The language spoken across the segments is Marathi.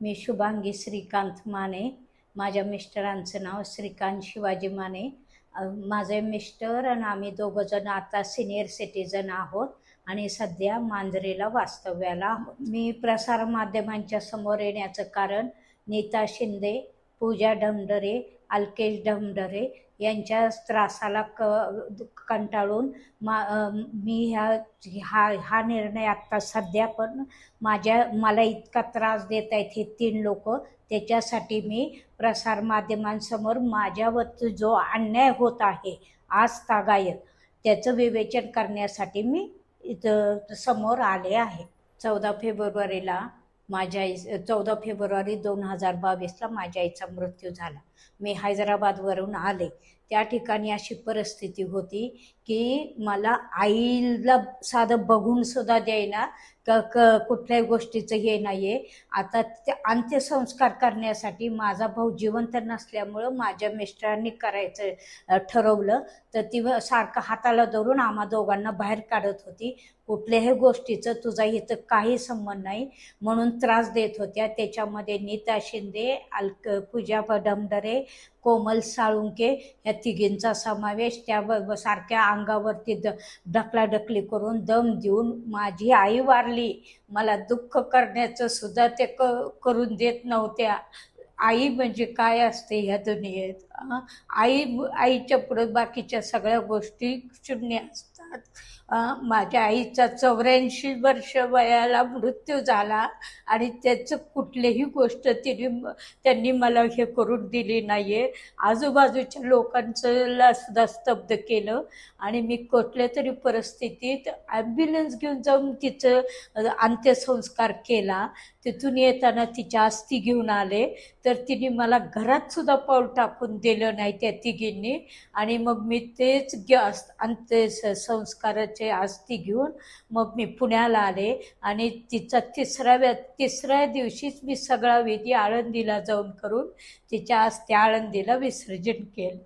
मी शुभांगी श्रीकांत माने. माझ्या मिस्टरांचं नाव श्रीकांत शिवाजी माने. माझे मिस्टर आणि आम्ही दोघंजण आता सिनियर सिटीजन आहोत आणि सध्या मांजरेला वास्तव्याला आहोत. मी प्रसार माध्यमांच्या समोर येण्याचं कारण नीता शिंदे पूजा ढमढरे अल्केश ढमढरे यांच्या त्रासाला क कंटाळून मा मी ह्या हा हा निर्णय आत्ता सध्या पण माझ्या मला इतका त्रास देत आहेत हे तीन लोक. त्याच्यासाठी मी प्रसार माध्यमांसमोर जो अन्याय होत आहे आज तागायत त्याचं विवेचन करण्यासाठी मी इथं समोर आले आहे. चौदा फेब्रुवारीला माझ्या आई चौदा फेब्रुवारी दोन हजार बावीसला माझ्या आईचा मृत्यू झाला. मी हैदराबादवरून आले. त्या ठिकाणी अशी परिस्थिती होती की मला आईला साधं बघून सुद्धा द्यायला क क कुठल्याही गोष्टीचं हे नाही आहे आता ते अंत्यसंस्कार करण्यासाठी माझा भाऊ जिवंत नसल्यामुळं माझ्या मिस्टरांनी करायचं ठरवलं. तर ती सारखं हाताला धरून आम्हा दोघांना बाहेर काढत होती. कुठल्याही गोष्टीचं तुझा इथं काही संबंध नाही. म्हणून त्रास देत होत्या. त्याच्यामध्ये नीता शिंदे अल्क पूजा डमडरे कोमल साळुंके ह्या तिघींचा समावेश त्या ब- सारख्या अंगावरती द ढकलाढकली करून दम देऊन माझी आई वारली. मला दुःख करण्याचं सुद्धा ते क करून देत नव्हत्या. आई म्हणजे काय असते ह्या दुनियेत आई आईच्या पुढं बाकीच्या सगळ्या गोष्टी शून्य असतात. माझ्या आईचा चौऱ्याऐंशी वर्ष वयाला मृत्यू झाला आणि त्याचं कुठलीही गोष्ट तिने त्यांनी मला हे करून दिली नाही आहे आजूबाजूच्या लोकांचं सुद्धा स्तब्ध केलं आणि मी कुठल्या तरी परिस्थितीत ॲम्ब्युलन्स घेऊन जाऊन तिचं अंत्यसंस्कार केला. तिथून येताना तिच्या जास्ती घेऊन आले. तर तिने मला घरात सुद्धा पाऊल टाकून दिलं नाही त्या तिघींनी. आणि मग मी तेच घे अंत्य संस्काराचे आस्ती घेऊन मग मी पुण्याला आले. आणि तिचा तिसऱ्या तिसऱ्या दिवशीच मी सगळा विधी आळंदीला जाऊन करून तिच्या आस्ती आळंदीला विसर्जन केलं.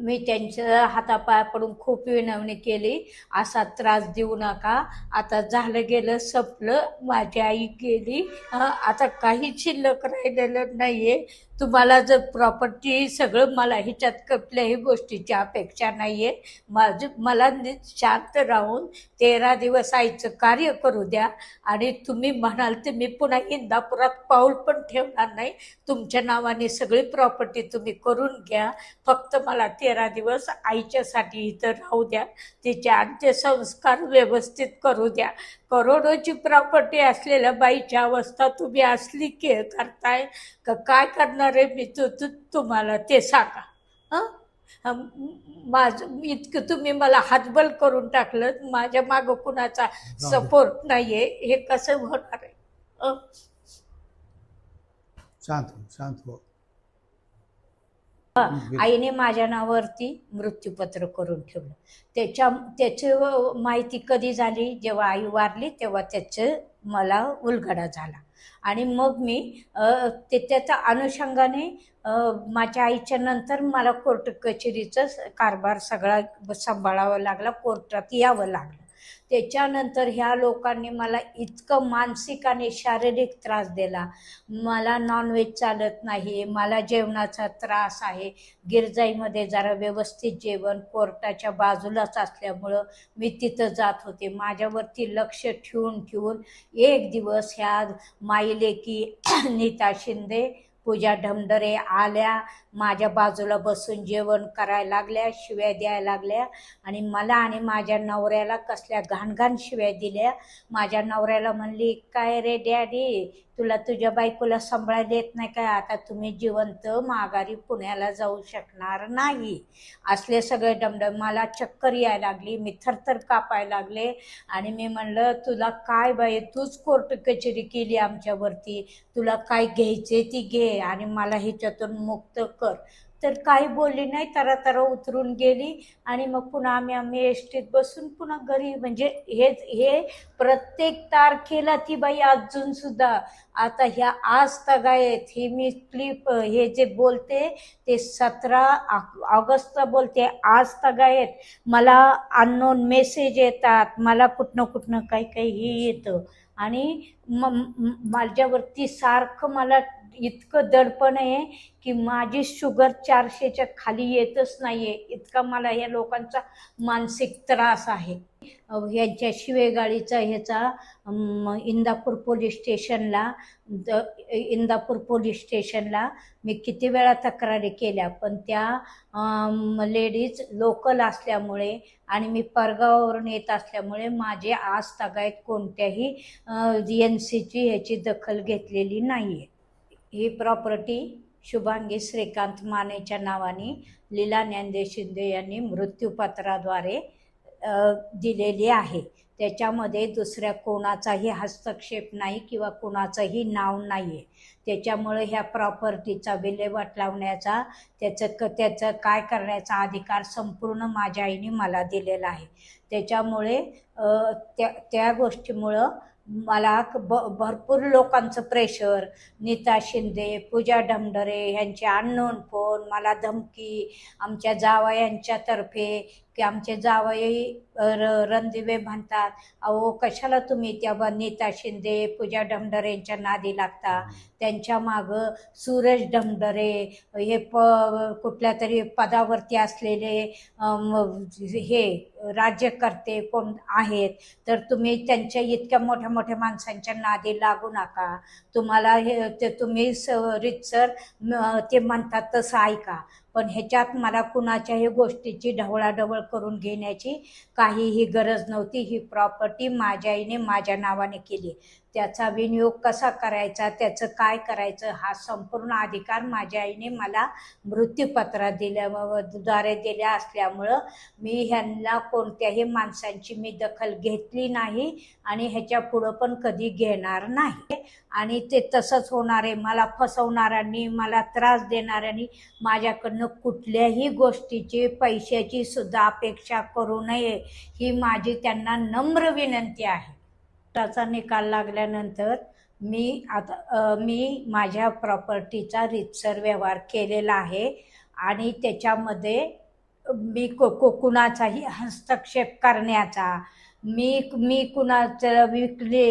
मी त्यांच्या हातापाय पडून खूप विनवणी केली. असा त्रास देऊ नका. आता झालं गेलं संपलं. माझी आई गेली. आता काही शिल्लक राहिलेलं नाहीये. तुम्हाला जर प्रॉपर्टी सगळं मला ह्याच्यात कुठल्याही गोष्टीची अपेक्षा नाही आहे माझं मला नि- शांत राहून तेरा दिवस आईचं कार्य करू द्या. आणि तुम्ही म्हणाल तर मी पुन्हा इंदापुरात पाऊल पण ठेवणार नाही. तुमच्या नावाने सगळी प्रॉपर्टी तुम्ही करून घ्या. फक्त मला तेरा दिवस आईच्यासाठी इथं राहू द्या. तिचे अंत्यसंस्कार व्यवस्थित करू द्या. करोडोची प्रॉपर्टी असलेल्या बाईची अवस्था तुम्ही असली के करताय. का काय करणार? आहे मी तू तू तुम्हाला ते सांगा हं? माझं इतकं तुम्ही मला हातबल करून टाकलं माझ्या मागं कुणाचा सपोर्ट नाहीये हे कसं होणार आहे हं? शांत हो शांत हो आईने माझ्या नावावरती मृत्यूपत्र करून ठेवलं. त्याच्या त्याची माहिती कधी झाली? जेव्हा आई वारली तेव्हा त्याचं मला उलगडा झाला. आणि मग मी ते त्याच्या अनुषंगाने माझ्या आईच्या नंतर मला कोर्ट कचेरीचा कारभार सगळा सांभाळावा लागला. कोर्टात यावं लागलं. त्याच्यानंतर ह्या लोकांनी मला इतकं मानसिक आणि शारीरिक त्रास दिला. मला नॉनव्हेज चालत नाही मला जेवणाचा त्रास आहे. गिरजाईमध्ये जरा व्यवस्थित जेवण कोर्टाच्या बाजूलाच असल्यामुळं मी तिथं जात होते. माझ्यावरती लक्ष ठेवून ठेवून एक दिवस ह्या माईलेकी नीता शिंदे पूजा ढमढरे आल्या माझ्या बाजूला बसून जेवण करायला लागल्या शिव्या द्यायला लागल्या. आणि मला आणि माझ्या नवऱ्याला कसल्या घाणघाण शिव्या दिल्या. माझ्या नवऱ्याला म्हणली काय रे डॅडी तुला तुझ्या बायकोला सांभाळायला येत नाही काय आता तुम्ही जिवंत माघारी पुण्याला जाऊ शकणार नाही. असले सगळे डमडम मला चक्कर यायला लागली मी थरथर कापायला लागले आणि मी म्हणलं तुला काय बाई तूच कोर्ट कचेरी केली आमच्यावरती. तुला काय घ्यायचे ती घे आणि मला ह्याच्यातून मुक्त कर. तर काही बोलली नाही तरा तरा उतरून गेली आणि मग पुन्हा आम्ही आम्ही एसटीत बसून पुन्हा घरी म्हणजे हे हे प्रत्येक तारखेला ती बाई अजून सुद्धा आता ह्या आज तगायत हे मी क्लिप हे जे बोलते ते सतरा ऑगस्टला बोलते आज तगायत. मला अननोन मेसेज येतात मला कुठनं कुठनं काही काही हे येतं. आणि म- माझ्यावरती सारखं मला इतकं दडपण आहे की माझी शुगर चारशेच्या खाली येतच नाहीये. इतका मला या लोकांचा मानसिक त्रास आहे. अ, शिवेगाळीचा ह्याचा इंदापूर पोलीस स्टेशनला द इंदापूर पोलीस स्टेशनला मी किती वेळा तक्रारी केल्या पण त्या लेडीज लोकल असल्यामुळे आणि मी परगावावरून येत असल्यामुळे माझे आज तगायत कोणत्याही एन सीची ह्याची दखल घेतलेली नाही आहे ही प्रॉपर्टी शुभांगी श्रीकांत मानेच्या नावाने लीला ज्ञानदेव शिंदे यांनी मृत्यूपत्राद्वारे दिलेली आहे. त्याच्यामध्ये दुसऱ्या कोणाचाही हस्तक्षेप नाही किंवा कोणाचंही नाव नाही आहे त्याच्यामुळे ह्या प्रॉपर्टीचा विल्हेवाट लावण्याचा त्याचं क त्याचं काय करण्याचा अधिकार संपूर्ण माझ्या आईने मला दिलेला आहे. त्याच्यामुळे त्या त्या गोष्टीमुळं मला क- ब भरपूर लोकांचं प्रेशर नीता शिंदे पूजा ढमढरे ह्यांचे अननोन फोन मला धमकी आमच्या जावयांच्यातर्फे की आमचे जावई र रणदिवे म्हणतात अहो कशाला तुम्ही त्या नीता शिंदे पूजा डमडरे यांच्या नादी लागता? त्यांच्या मागं सूरज डमडरे हे प कुठल्या तरी पदावरती असलेले हे राज्यकर्ते कोण आहेत? तर तुम्ही त्यांच्या इतक्या मोठ्या मोठ्या माणसांच्या नादी लागू नका. तुम्हाला हे ते तुम्ही स रितसर ते म्हणतात तसं ऐका. पण ह्याच्यात मला कुणाच्याही गोष्टीची ढवळाढवळ करून घेण्याची काहीही गरज नव्हती. ही प्रॉपर्टी माझ्या आईने माझ्या नावाने केली. त्याचा विनियोग कसा करायचा त्याचं काय करायचं हा संपूर्ण अधिकार माझ्या आईने मला मृत्यूपत्रात दिल्या द्वारे दिल्या असल्यामुळं मी ह्यांना कोणत्याही माणसांची मी दखल घेतली नाही आणि ह्याच्या पुढं पण कधी घेणार नाही. आणि ते तसंच होणार आहे. मला फसवणाऱ्यांनी मला त्रास देणाऱ्यांनी माझ्याकडनं कुठल्याही गोष्टीची पैशाची सुद्धा अपेक्षा करू नये ही माझी त्यांना नम्र विनंती आहे. त्याचा निकाल लागल्यानंतर मी आता मी माझ्या प्रॉपर्टीचा रितसर व्यवहार केलेला आहे आणि त्याच्यामध्ये मी को को कुणाचाही हस्तक्षेप करण्याचा मी मी कुणाचं विकले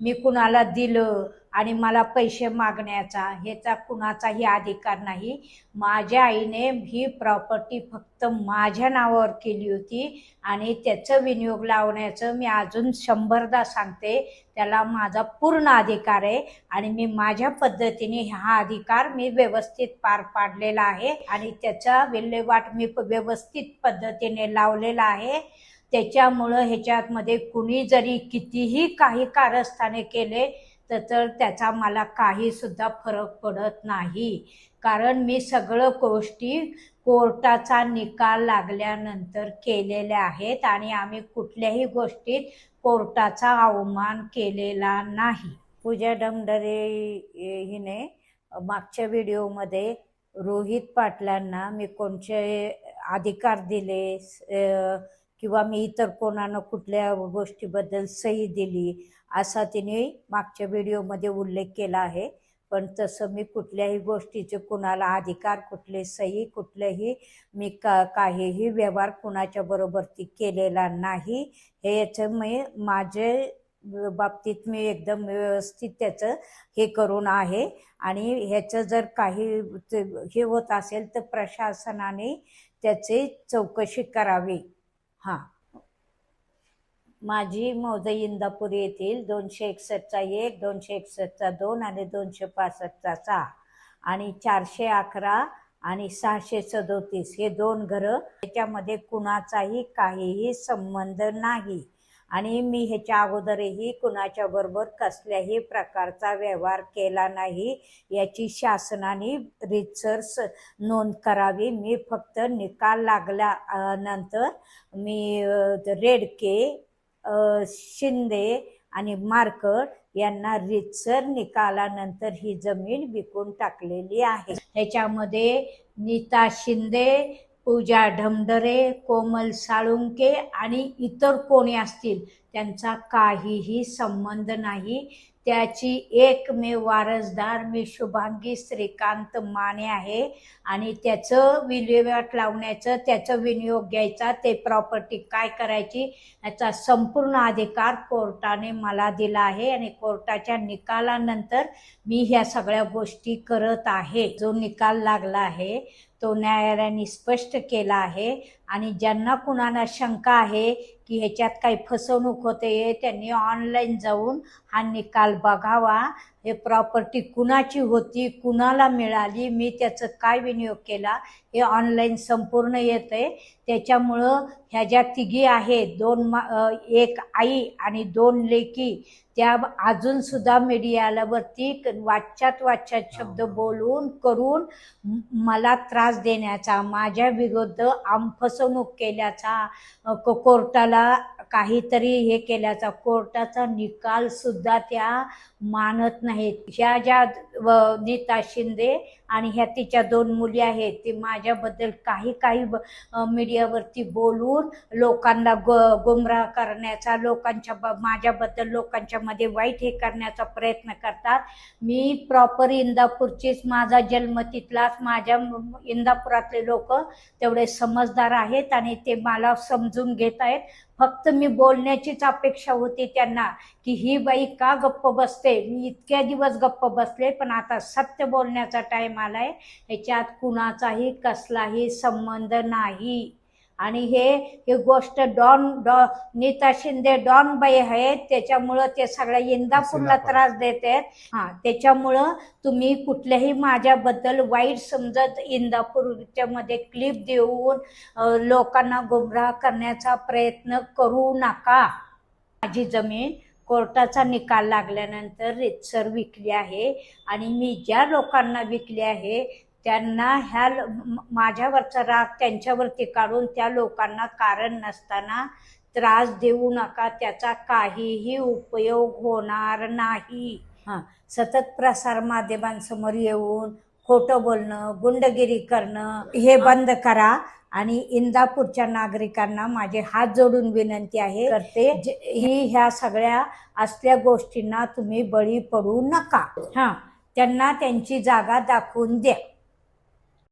मी कुणाला दिलं आणि मला पैसे मागण्याचा ह्याचा कुणाचाही अधिकार नाही. माझ्या आईने ही प्रॉपर्टी फक्त माझ्या नावावर केली होती आणि त्याचं विनियोग लावण्याचं मी अजून शंभरदा सांगते. त्याला माझा पूर्ण अधिकार आहे आणि मी माझ्या पद्धतीने हा अधिकार मी व्यवस्थित पार पाडलेला आहे आणि त्याचा विल्हेवाट मी प- व्यवस्थित पद्धतीने लावलेला आहे. त्याच्यामुळं ह्याच्यामध्ये कुणी जरी कितीही काही कारस्थाने केले तर तर त्याचा मला काहीसुद्धा फरक पडत नाही. कारण मी सगळं गोष्टी कोर्टाचा निकाल लागल्यानंतर केलेल्या आहेत आणि आम्ही कुठल्याही गोष्टीत कोर्टाचा अवमान केलेला नाही. पूजा डमडरे हिने मागच्या व्हिडिओमध्ये रोहित पाटलांना मी कोणचे अधिकार दिले किंवा मी इतर कोणानं कुठल्या गोष्टीबद्दल सही दिली असा तिने मागच्या व्हिडिओमध्ये उल्लेख केला आहे. पण तसं मी कुठल्याही गोष्टीचे कुणाला अधिकार कुठले सही कुठलेही मी का काहीही व्यवहार कुणाच्या बरोबरती केलेला नाही. हे याचं मी माझे बाबतीत मी एकदम व्यवस्थित त्याचं हे करून आहे. आणि ह्याचं जर काही ते हे होत असेल तर प्रशासनाने त्याचे चौकशी करावी. हां. माझी मौजे इंदापूर येथील दोनशे एकसष्टचा एक दोनशे एकसष्टचा दोन आणि दोनशे पासष्टचा सहा आणि चारशे अकरा आणि सहाशे सदोतीस हे दोन घरं त्याच्यामध्ये कुणाचाही काहीही संबंध नाही. आणि मी ह्याच्या अगोदरही कुणाच्या बरोबर कसल्याही प्रकारचा व्यवहार केला नाही. याची शासनाने रितसर स- नोंद करावी. मी फक्त निकाल लागल्या नंतर मी रेड के शिंदे आणि मार्कट यांना रितसर निकालानंतर ही जमीन विकून टाकलेली आहे. त्याच्यामध्ये नीता शिंदे पूजा ढमढरे कोमल साळुंके आणि इतर कोणी असतील त्यांचा काहीही संबंध नाही. त्याची एकमेव वारसदार मी शुभांगी श्रीकांत माने आहे. आणि त्याचं विल्हेवाट लावण्याचं त्याचं विनियोग घ्यायचा ते प्रॉपर्टी काय करायची याचा संपूर्ण अधिकार कोर्टाने मला दिला आहे. आणि कोर्टाच्या निकालानंतर मी ह्या सगळ्या गोष्टी करत आहे. जो निकाल लागला आहे तो न्यायालयाने स्पष्ट केला आहे. आणि ज्यांना कुणाला शंका आहे की ह्याच्यात काही फसवणूक होते त्यांनी ऑनलाईन जाऊन हा निकाल बघावा. हे प्रॉपर्टी कुणाची होती कुणाला मिळाली मी त्याचं काय विनियोग केला हे ऑनलाईन संपूर्ण येतं आहे त्याच्यामुळं ह्या ज्या तिघी आहेत दोन मा एक आई आणि दोन लेकी त्या अजून सुद्धा मीडियावरती वाच्यात वाच्यात शब्द बोलून करून मला त्रास देण्याचा माझ्या विरुद्ध आम फसवणूक केल्याचा कोर्टाला काहीतरी हे केल्याचा कोर्टाचा निकाल सुद्धा त्या मानत नाहीत. ह्या ज्या व- नीता शिंदे आणि ह्या तिच्या दोन मुली आहेत ते माझ्याबद्दल काही काही ब- मीडियावरती बोलून लोकांना ग गुमराह करण्याचा लोकांच्या ब- माझ्याबद्दल लोकांच्यामध्ये वाईट हे करण्याचा प्रयत्न करतात. मी प्रॉपर इंदापूरचीच माझा जन्म तिथलाच माझ्या इंदापुरातले लोक तेवढे समजदार आहेत आणि ते मला समजून घेत आहेत. फक्त मी बोलण्याचीच अपेक्षा होती त्यांना की ही बाई का गप्प बसते? मी इतक्या दिवस गप्प बसले पण आता सत्य बोलण्याचा टाईम आलाय. ह्याच्यात कुणाचाही कसलाही संबंध नाही. आणि हे ही गोष्ट डॉन डॉ नीता शिंदे डॉन बाई आहेत त्याच्यामुळं ते सगळ्या इंदापूरला. त्रास देत आहेत हा त्याच्यामुळं तुम्ही कुठल्याही माझ्याबद्दल वाईट समजत इंदापूरच्या मध्ये क्लिप देऊन लोकांना गुमराह करण्याचा प्रयत्न करू नका माझी जमीन कोर्टाचा निकाल लागल्यानंतर रितसर विकली आहे आणि मी ज्या लोकांना विकली आहे त्यांना ह्या माझ्यावरचा राग त्यांच्यावरती काढून त्या लोकांना कारण नसताना त्रास देऊ नका त्याचा काहीही उपयोग होणार नाही. हां. सतत प्रसार माध्यमांसमोर येऊन खोटं बोलणं गुंडगिरी करणं हे बंद करा आणि इंदापूरच्या नागरिकांना माझे हात जोडून विनंती आहे करते. ही ह्या सगळ्या असल्या गोष्टींना तुम्ही बळी पडू नका. हां. त्यांना त्यांची जागा दाखवून द्या.